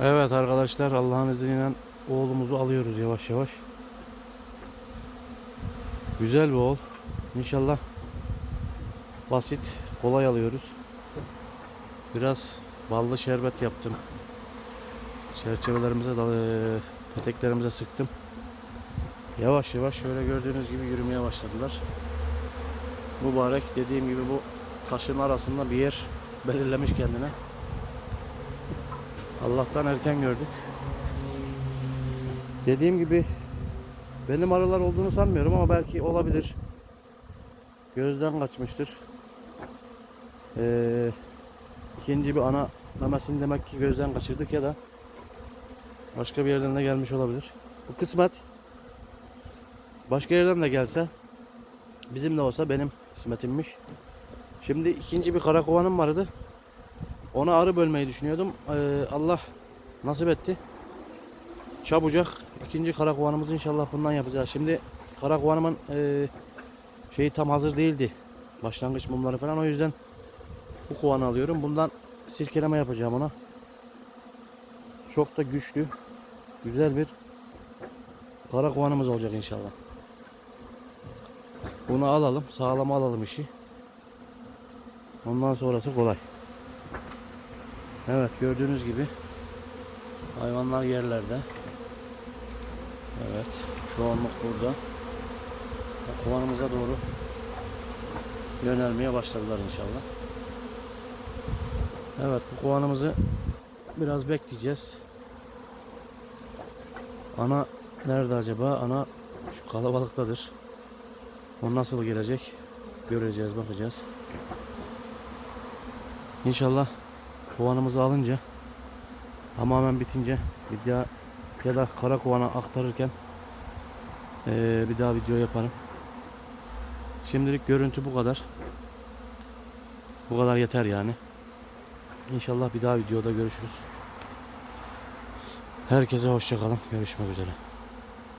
Evet arkadaşlar Allah'ın izniyle oğlumuzu alıyoruz yavaş yavaş. Güzel bir oğul. İnşallah basit, kolay alıyoruz. Biraz ballı şerbet yaptım. Çerçevelerimize, eee, peteklerimize sıktım. Yavaş yavaş şöyle gördüğünüz gibi yürümeye başladılar. Mübarek dediğim gibi bu taşın arasında bir yer belirlemiş kendine. Allah'tan erken gördük. Dediğim gibi benim arılar olduğunu sanmıyorum ama belki olabilir. Gözden kaçmıştır. Ee, ikinci bir ana memesini demek ki gözden kaçırdık ya da başka bir yerden de gelmiş olabilir. Bu kısmet. Başka yerden de gelse bizim de olsa benim kısmetimmiş. Şimdi ikinci bir karakovanım vardı. Ona arı bölmeyi düşünüyordum. Ee, Allah nasip etti. Çabucak ikinci karakovanımızı inşallah bundan yapacağız. Şimdi karakovanımın e, şeyi tam hazır değildi. Başlangıç mumları falan o yüzden bu kovanı alıyorum. Bundan sirkeleme yapacağım ona. Çok da güçlü, güzel bir karakovanımız olacak inşallah. Bunu alalım, sağlama alalım işi. Ondan sonrası kolay. Evet gördüğünüz gibi hayvanlar yerlerde. Evet çoğunluk burada. Kovanımıza doğru yönelmeye başladılar inşallah. Evet bu kovanımızı biraz bekleyeceğiz. Ana nerede acaba? Ana şu kalabalıktadır. O nasıl gelecek? Göreceğiz, bakacağız. İnşallah kovanımızı alınca tamamen bitince bir daha ya da kara kovana aktarırken eee, bir daha video yaparım. Şimdilik görüntü bu kadar. Bu kadar yeter yani. İnşallah bir daha videoda görüşürüz. Herkese hoşçakalın. Görüşmek üzere.